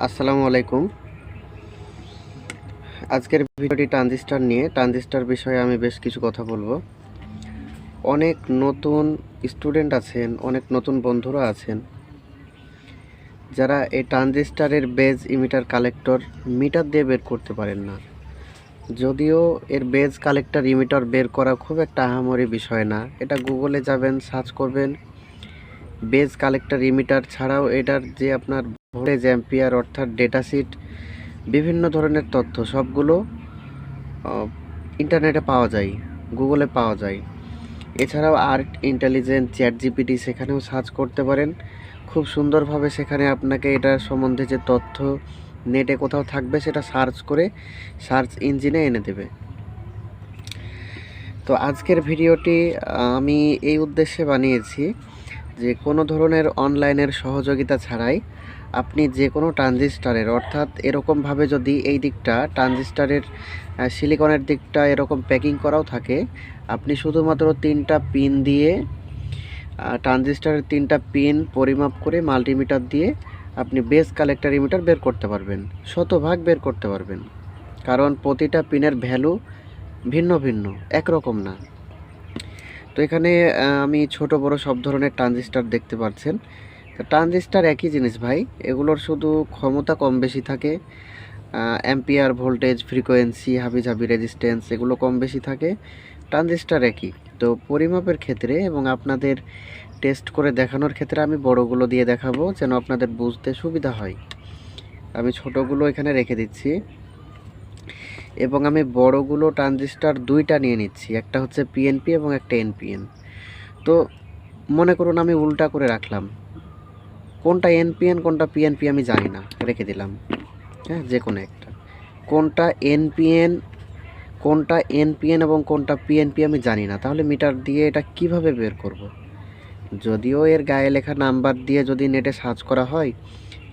আসসালামু আলাইকুম। আজকের ভিডিওটি ট্রানজিস্টার নিয়ে, ট্রানজিস্টার বিষয়ে আমি বেশ কিছু কথা বলব। অনেক নতুন স্টুডেন্ট আছেন, অনেক নতুন বন্ধুরা আছেন, যারা এই ট্রানজিস্টারের বেজ ইমিটার কালেক্টর মিটার দিয়ে বের করতে পারেন না। যদিও এর বেজ কালেক্টর ইমিটার বের করা খুব একটা আহামরি বিষয় না। এটা গুগলে যাবেন, সার্চ করবেন। বেজ কালেক্টর ইমিটার ছাড়াও এটার যে আপনার ভোল্টেজ, অ্যাম্পিয়ার অর্থাৎ ডেটা শিট বিভিন্ন ধরনের তথ্য, সবগুলো ইন্টারনেটে পাওয়া যায় গুগলে পাওয়া যায়। এছাড়াও আর্ট ইন্টেলিজেন্ট চ্যাট জিপিটি সেখানেও সার্চ করতে পারেন। খুব সুন্দরভাবে সেখানে আপনাকে এটার সম্বন্ধে যে তথ্য নেটে কোথাও থাকবে সেটা সার্চ করে সার্চ ইঞ্জিনে এনে দেবে। তো আজকের ভিডিওটি আমি এই উদ্দেশ্যে বানিয়েছি যে কোনো ধরনের অনলাইনের সহযোগিতা ছাড়াই আপনি যে কোনো ট্রানজিস্টারের, অর্থাৎ এরকমভাবে যদি এই দিকটা, ট্রানজিস্টারের সিলিকনের দিকটা এরকম প্যাকিং করাও থাকে, আপনি শুধুমাত্র তিনটা পিন দিয়ে ট্রানজিস্টারের তিনটা পিন পরিমাপ করে মাল্টিমিটার দিয়ে আপনি বেস কালেক্টর ইমিটার বের করতে পারবেন, শতভাগ বের করতে পারবেন। কারণ প্রতিটা পিনের ভ্যালু ভিন্ন ভিন্ন, একরকম না। তো এখানে আমি ছোট বড় সব ধরনের ট্রানজিস্টার দেখতে পাচ্ছেন। ট্রানজিস্টার একই জিনিস ভাই। এগুলোর শুধু ক্ষমতা কম বেশি থাকে অ্যাম্পিয়ার ভোল্টেজ ফ্রিকোয়েন্সি হাবিজাবি রেজিস্ট্যান্স এগুলো কম বেশি থাকে, ট্রানজিস্টার একই। তো পরিমাপের ক্ষেত্রে এবং আপনাদের টেস্ট করে দেখানোর ক্ষেত্রে আমি বড়গুলো দিয়ে দেখাবো যেন আপনাদের বুঝতে সুবিধা হয়। আমি ছোটগুলো এখানে রেখে দিচ্ছি। এবং আমি বড়গুলো ট্রানজিস্টার দুইটা নিয়ে নিচ্ছি, একটা হচ্ছে পিএনপি এবং একটা এনপিএন তো মনে করুন আমি উল্টা করে রাখলাম। কোনটা এনপিএন, কোনটা পিএনপি আমি জানি না, রেখে দিলাম। হ্যাঁ যে কোনো একটা। কোনটা এনপিএন কোনটা এনপিএন এবং কোনটা পিএনপি আমি জানি না। তাহলে মিটার দিয়ে এটা কীভাবে বের করব। যদিও এর গায়ে লেখা নাম্বার দিয়ে যদি নেটে সার্চ করা হয়,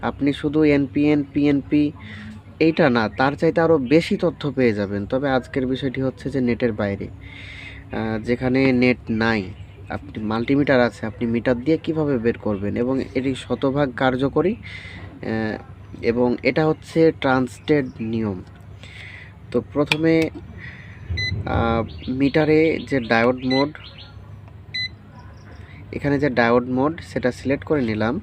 আপনি শুধু এনপিএন, পিএনপি এইটা না, তার চাইতে আরও বেশি তথ্য পেয়ে যাবেন। তবে আজকের বিষয়টি হচ্ছে যে নেটের বাইরে। যেখানে নেট নাই আপনি মাল্টিমিটার আছে, আপনি মিটার দিয়ে কীভাবে বের করবেন এবং এটি শতভাগ কার্যকরী এবং এটা হচ্ছে ট্রান্সটেড নিয়ম। তো প্রথমে মিটারে যে ডায়োড মোড, এখানে যে ডায়োড মোড, সেটা সিলেক্ট করে নিলাম।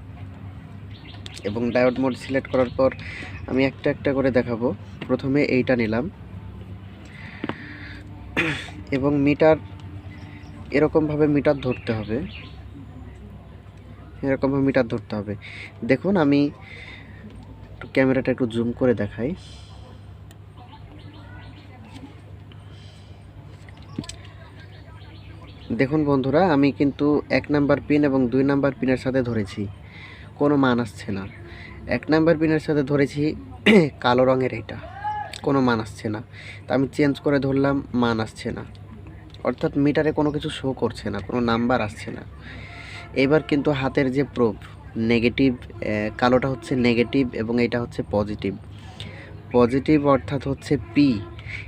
এবং ডায়োড মোড সিলেক্ট করার পর আমি একটা একটা করে দেখাবো। প্রথমে এইটা নিলাম। এবং মিটার এরকমভাবে মিটার ধরতে হবে। এরকমভাবে মিটার ধরতে হবে। দেখুন, আমি ক্যামেরাটা একটু জুম করে দেখাই। দেখুন বন্ধুরা, আমি কিন্তু এক নাম্বার পিন এবং দুই নাম্বার পিনের সাথে ধরেছি। কোনো মান আসছে না। এক নাম্বার পিনের সাথে ধরেছি কালো রঙের এটা। কোনো মান আসছে না। তা আমি চেঞ্জ করে ধরলাম, মান আসছে না। অর্থাৎ মিটারে কোনো কিছু শো করছে না, কোনো নাম্বার আসছে না। এবার কিন্তু হাতের যে প্রোব নেগেটিভ কালোটা হচ্ছে নেগেটিভ এবং এটা হচ্ছে পজিটিভ পজিটিভ অর্থাৎ হচ্ছে পি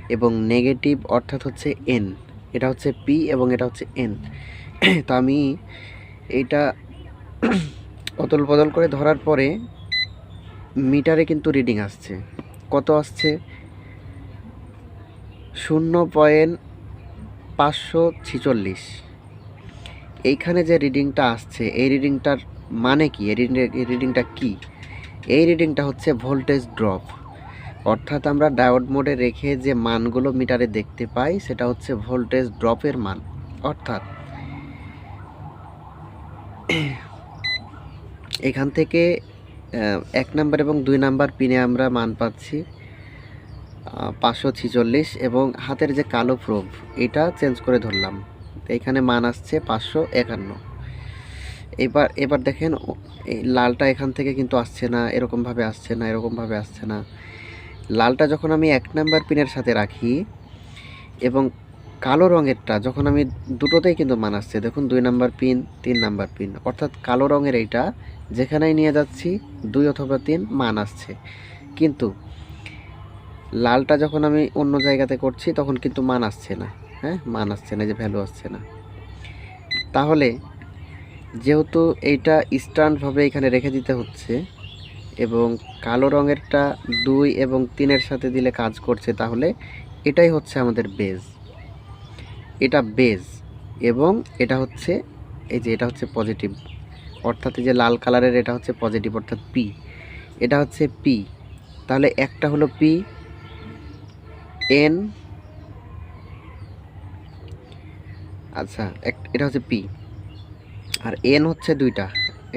এবং নেগেটিভ অর্থাৎ হচ্ছে এন এটা হচ্ছে পি এবং এটা হচ্ছে এন তো আমি এইটা অদল বদল করে ধরার পরে মিটারে কিন্তু রিডিং আসছে। কত আসছে? শূন্য পয়েন্ট পাঁচশো ছিচল্লিশ। এইখানে যে রিডিংটা আসছে, এই রিডিংটার মানে কি? এই রিডিং- এই রিডিংটা কি? এই রিডিংটা হচ্ছে ভোল্টেজ ড্রপ অর্থাৎ আমরা ডায়োড মোডে রেখে যে মানগুলো মিটারে দেখতে পাই, সেটা হচ্ছে ভোল্টেজ ড্রপের মান। অর্থাৎ এখান থেকে এক নাম্বার এবং দুই নাম্বার পিনে আমরা মান পাচ্ছি। পাঁচশো ছিচল্লিশ এবং হাতের যে কালো প্রোব, এটা চেঞ্জ করে ধরলাম। এইখানে মান আসছে পাঁচশো একান্ন। এবার এবার দেখেন এই লালটা এখান থেকে কিন্তু আসছে না, এরকমভাবে আসছে না, এরকমভাবে আসছে না। লালটা যখন আমি এক নাম্বার পিনের সাথে রাখি এবং কালো রঙেরটা, যখন আমি দুটোতেই কিন্তু মান আসছে, দেখুন, দুই নাম্বার পিন, তিন নাম্বার পিন, অর্থাৎ কালো রঙের এইটা, যেখানেই নিয়ে যাচ্ছি, দুই অথবা তিন মান আসছে। কিন্তু লালটা যখন আমি অন্য জায়গাতে করছি, তখন কিন্তু মান আসছে না। হ্যাঁ? মান আসছে না যে ভ্যালু আসছে না। তাহলে যেহেতু এইটা স্ট্যান্ডভাবে এখানে রেখে দিতে হচ্ছে, এবং কালো রঙেরটা দুই এবং তিনের সাথে দিলে কাজ করছে, তাহলে এটাই হচ্ছে আমাদের বেজ এটা বেজ এবং এটা হচ্ছে, এই যে এটা হচ্ছে পজিটিভ অর্থাৎ এই যে লাল কালারের এটা হচ্ছে পজিটিভ অর্থাৎ পি এটা হচ্ছে পি তাহলে একটা হলো পি এন আচ্ছা এক, এটা হচ্ছে পি আর এন হচ্ছে দুইটা।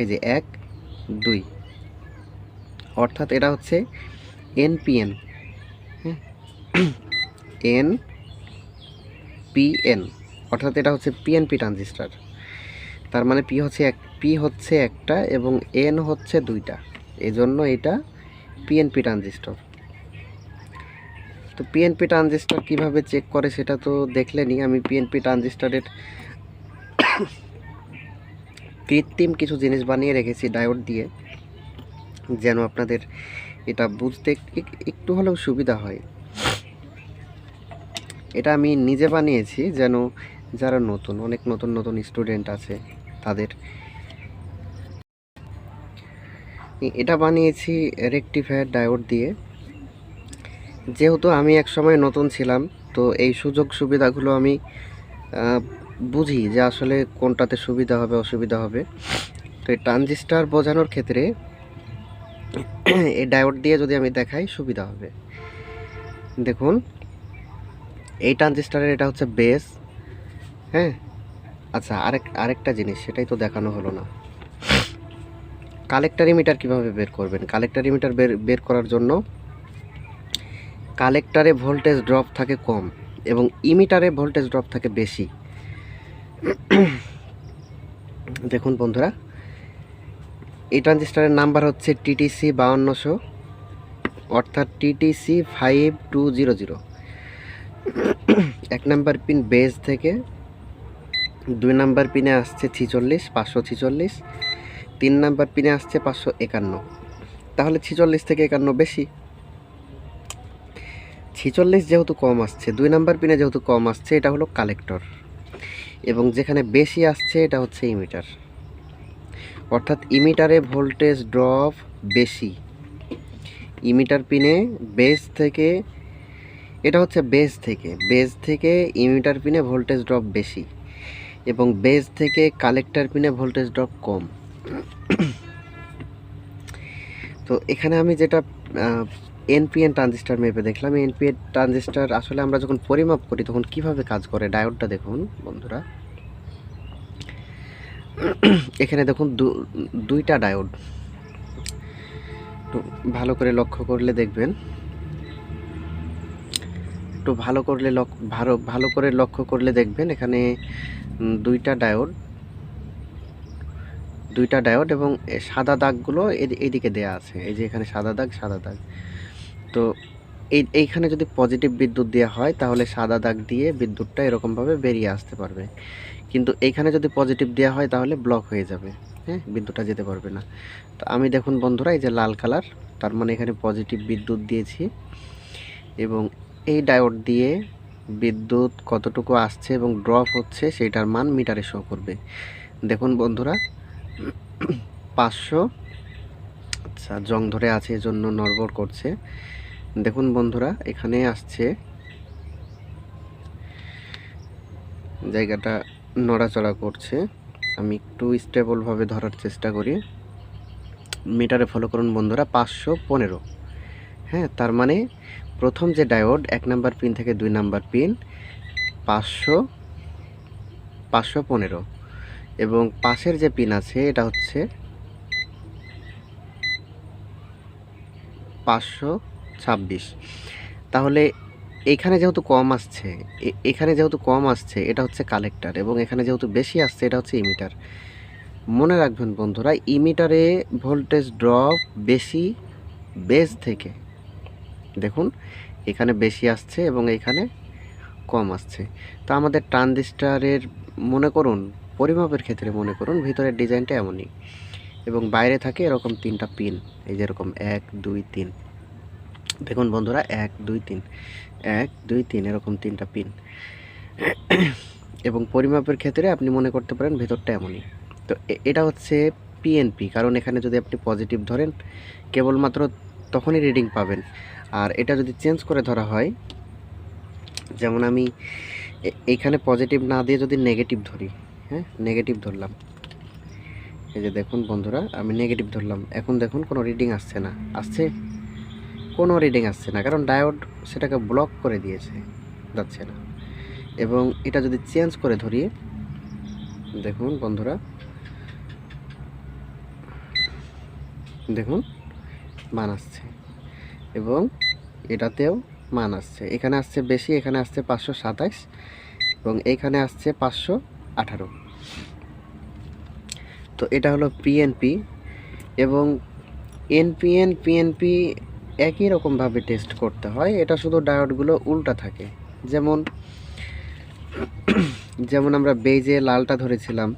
এই যে এক, দুই। অর্থাৎ এটা হচ্ছে N P N N P N অর্থাৎ এটা হচ্ছে পিএনপি ট্রানজিস্টার তার মানে পি হচ্ছে এক পি হচ্ছে একটা এবং এন হচ্ছে দুইটা। এই জন্য এটা পিএনপি ট্রানজিস্টর তো পিএনপি ট্রানজিস্টর কীভাবে চেক করে সেটা তো দেখলেনি। আমি পিএনপি ট্রানজিস্টরের কৃত্রিম কিছু জিনিস বানিয়ে রেখেছি ডায়োড দিয়ে। যেন আপনাদের এটা বুঝতে একটু হলেও সুবিধা হয়। এটা আমি নিজে বানিয়েছি যেন যারা নতুন, অনেক নতুন নতুন স্টুডেন্ট আছে, তাদের এটা বানিয়েছি রেকটিফায়ার ডায়োড দিয়ে। যেহেতু আমি এক সময় নতুন ছিলাম, তো এই সুযোগ সুবিধাগুলো আমি বুঝি যে আসলে কোনটাতে সুবিধা হবে, অসুবিধা হবে। তো এই ট্রানজিস্টার বোঝানোর ক্ষেত্রে এই ডায়োড দিয়ে যদি আমি দেখাই, সুবিধা হবে। দেখুন, এই ট্রানজিস্টারের এটা হচ্ছে বেস হ্যাঁ? আচ্ছা আরেক, আরেকটা জিনিস, সেটাই তো দেখানো হলো না। কালেক্টারি মিটার কীভাবে বের করবেন? কালেক্টারি মিটার বের বের করার জন্য কালেক্টরে ভোল্টেজ ড্রপ থাকে কম এবং ইমিটারে ভোল্টেজ ড্রপ থাকে বেশি। দেখুন বন্ধুরা, এই ট্রানজিস্টারের নাম্বার হচ্ছে টিটিসি বাউন্নশো, অর্থাৎ TTC five two zero zero. এক নাম্বার পিন বেজ থেকে, দুই নাম্বার পিনে আসছে ছিচল্লিশ, পাঁচশো ছিচল্লিশ, তিন নাম্বার পিনে আসছে পাঁচশো একান্ন। তাহলে ছিচল্লিশ থেকে একান্ন বেশি। ছিচল্লিশ যেহেতু কম আসছে, দুই নাম্বার পিনে যেহেতু কম আসছে, এটা হলো কালেক্টর এবং যেখানে বেশি আসছে, এটা হচ্ছে ইমিটার অর্থাৎ ইমিটারে ভোল্টেজ ড্রপ বেশি। ইমিটার পিনে বেস থেকে, এটা হচ্ছে বেস থেকে। বেস থেকে ইমিটার পিনে ভোল্টেজ ড্রপ বেশি এবং বেস থেকে কালেক্টর পিনে ভোল্টেজ ড্রপ কম। তো এখানে আমি যেটা এনপিএন ট্রানজিস্টার মেপে দেখলাম। এনপিএন ট্রানজিস্টার আসলে আমরা যখন পরিমাপ করি, তখন কীভাবে কাজ করে? ডায়োডটা দেখুন, বন্ধুরা। এখানে দেখুন দুইটা ডায়োড একটু ভালো করে লক্ষ্য করলে দেখবেন। একটু ভালো করলে ভালো ভালো করে লক্ষ্য করলে দেখবেন এখানে দুইটা ডায়োড দুইটা ডায়োড এবং সাদা দাগগুলো এদি- এইদিকে দেয়া আছে। এই যে এখানে সাদা দাগ সাদা দাগ। তো এই, এইখানে যদি পজিটিভ বিদ্যুৎ দেওয়া হয়, তাহলে সাদা দাগ দিয়ে বিদ্যুৎটা এরকমভাবে বেরিয়ে আসতে পারবে। কিন্তু এইখানে যদি পজিটিভ দেওয়া হয়, তাহলে ব্লক হয়ে যাবে। হ্যাঁ? বিদ্যুৎটা যেতে পারবে না। তো আমি দেখুন বন্ধুরা, এই যে লাল কালার তার মানে এখানে পজিটিভ বিদ্যুৎ দিয়েছি। এবং এই ডায়োড দিয়ে বিদ্যুৎ কতটুকু আসছে এবং ড্রপ হচ্ছে সেটার মান মিটারে শো করবে। দেখুন বন্ধুরা, পাঁচশো আচ্ছা জং ধরে আছে, এজন্য নড়বড় করছে। দেখুন বন্ধুরা, এখানে আসছে। জায়গাটা নড়াচড়া করছে। আমি একটু স্টেবলভাবে ধরার চেষ্টা করি। মিটারে ফলো করুন বন্ধুরা, পাঁচশো পনেরো। হ্যাঁ তার মানে প্রথম যে ডায়োড এক নাম্বার পিন থেকে দুই নাম্বার পিন পাঁচশো পাঁচশো পনেরো। এবং পাশের যে পিন আছে, এটা হচ্ছে পাঁচশো ছাব্বিশ। তাহলে এখানে যেহেতু কম আসছে এখানে যেহেতু কম আসছে, এটা হচ্ছে কালেক্টার এবং এখানে যেহেতু বেশি আসছে, এটা হচ্ছে ইমিটার। মনে রাখবেন বন্ধুরা, ইমিটারে ভোল্টেজ ড্রপ বেশি বেস থেকে। দেখুন, এখানে বেশি আসছে এবং এখানে কম আসছে। তো আমাদের ট্রানজিস্টারের মনে করুন, পরিমাপের ক্ষেত্রে মনে করুন, ভিতরের ডিজাইনটা এমনই এবং বাইরে থাকে এরকম তিনটা পিন, এই যেরকম এক, দুই, তিন। দেখুন বন্ধুরা, এক, দুই, তিন। এক, দুই, তিন, এরকম তিনটা পিন এবং পরিমাপের ক্ষেত্রে আপনি মনে করতে পারেন ভেতরটা এমনই। তো এটা হচ্ছে পিএনপি কারণ এখানে যদি আপনি পজিটিভ ধরেন, কেবলমাত্র তখনই রিডিং পাবেন। আর এটা যদি চেঞ্জ করে ধরা হয়, যেমন আমি এখানে পজিটিভ না দিয়ে যদি নেগেটিভ ধরি হ্যাঁ নেগেটিভ ধরলাম। এই যে দেখুন বন্ধুরা, আমি নেগেটিভ ধরলাম। এখন দেখুন কোনো রিডিং আসছে না। আসছে কোনো রিডিং আসছে না, কারণ ডায়োড সেটাকে ব্লক করে দিয়েছে, যাচ্ছে না। এবং এটা যদি চেঞ্জ করে ধরি, দেখুন বন্ধুরা, দেখুন, মান আসছে। এবং এটাতেও মান আসছে। এখানে আসছে বেশি, এখানে আসছে পাঁচশো সাতাইশ, এবং এইখানে আসছে পাঁচশো আঠারো। তো এটা হলো পিএনপি এবং এনপিএন পিএনপি একই রকমভাবে টেস্ট করতে হয়, এটা শুধু ডায়োডগুলো উল্টা থাকে। যেমন যেমন আমরা বেজে লালটা ধরেছিলাম,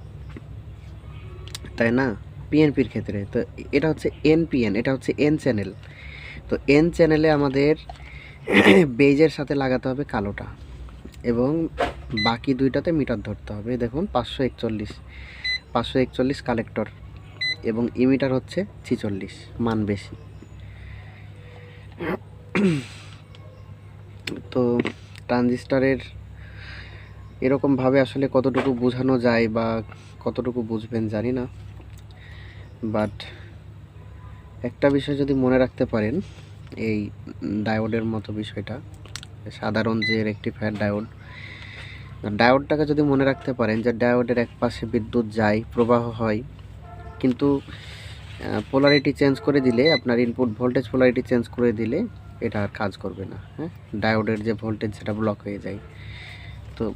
তাই না? পিএনপির ক্ষেত্রে। তো এটা হচ্ছে এনপিএন এটা হচ্ছে এন চ্যানেল তো এন চ্যানেলে আমাদের বেজের সাথে লাগাতে হবে কালোটা এবং বাকি দুইটাতে মিটার ধরতে হবে। দেখুন, পাঁচশো একচল্লিশ পাঁচশো একচল্লিশ কালেক্টর এবং ইমিটার হচ্ছে ছিচল্লিশ, মান বেশি। তো ট্রানজিস্টারের এরকমভাবে আসলে কতটুকু বোঝানো যায় বা কতটুকু বুঝবেন জানি না। বাট একটা বিষয় যদি মনে রাখতে পারেন, এই ডায়োডের মতো বিষয়টা, সাধারণ যে রেকটিফায়ার ডায়োড, ডায়োডটাকে যদি মনে রাখতে পারেন যে ডায়োডের এক পাশে বিদ্যুৎ যায়, প্রবাহ হয়, কিন্তু পোলারিটি চেঞ্জ করে দিলে, আপনার ইনপুট ভোল্টেজ পোলারিটি চেঞ্জ করে দিলে এটা আর কাজ করবে না হ্যাঁ? ডায়োডের যে ভোল্টেজ সেটা ব্লক হয়ে যায়। তো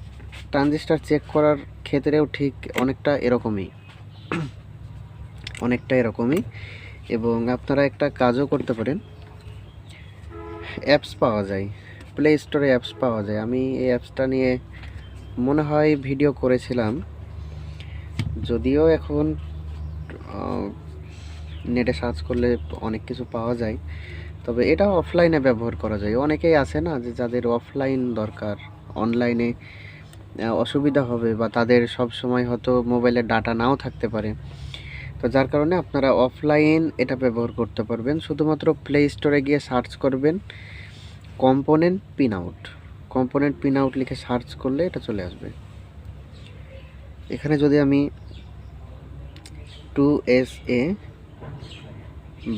ট্রানজিস্টার চেক করার ক্ষেত্রেও ঠিক অনেকটা এরকমই। অনেকটা এরকমই। এবং আপনারা একটা কাজও করতে পারেন। অ্যাপস পাওয়া যায়। প্লে স্টোরে অ্যাপস পাওয়া যায়। আমি এই অ্যাপসটা নিয়ে মনে হয় ভিডিও করেছিলাম। যদিও এখন নেটে সার্চ করলে অনেক কিছু পাওয়া যায়। তবে এটা অফলাইনে ব্যবহার করা যায়। অনেকেই আছে না যে যাদের অফলাইন দরকার অনলাইনে অসুবিধা হবে বা তাদের সব সময় হয়তো মোবাইলে ডাটা নাও থাকতে পারে। তো যার কারণে আপনারা অফলাইন এটা ব্যবহার করতে পারবেন। শুধুমাত্র প্লে স্টোরে গিয়ে সার্চ করবেন component pin out component pin out লিখে সার্চ করলে এটা চলে আসবে। এখানে যদি আমি টু এস এ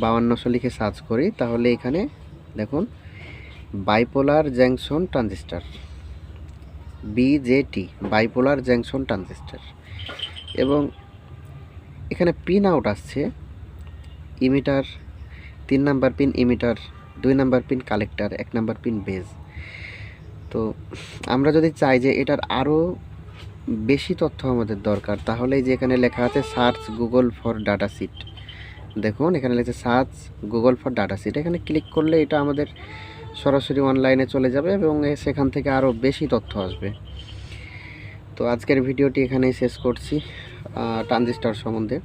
বাউান্নশো লিখে সার্চ করি, তাহলে এখানে দেখুন bipolar junction transistor BJT bipolar junction transistor এবং এখানে পিন আউট আসছে ইমিটার তিন নাম্বার পিন ইমিটার দুই নাম্বার পিন কালেক্টর এক নাম্বার পিন বেজ তো আমরা যদি চাই যে এটার আরও বেশি তথ্য আমাদের দরকার, তাহলে যে এখানে লেখা আছে search Google for data sheet দেখুন, এখানে লেখা search Google for data sheet এখানে ক্লিক করলে এটা আমাদের সরাসরি অনলাইনে চলে যাবে এবং সেখান থেকে আরও বেশি তথ্য আসবে। তো আজকের ভিডিওটি এখানেই শেষ করছি ট্রানজিস্টার সম্বন্ধে।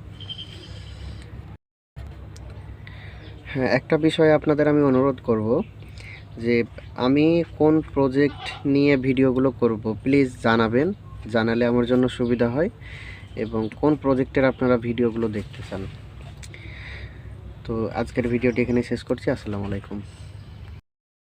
হ্যাঁ একটা বিষয়ে আপনাদের আমি অনুরোধ করব যে আমি কোন প্রজেক্ট নিয়ে ভিডিওগুলো করব প্লিজ জানাবেন, জানালে আমার জন্য সুবিধা হয় এবং কোন প্রজেক্টের আপনারা ভিডিওগুলো দেখতে চান। তো আজকের ভিডিওটি এখানে শেষ করছি। আসসালামু আলাইকুম।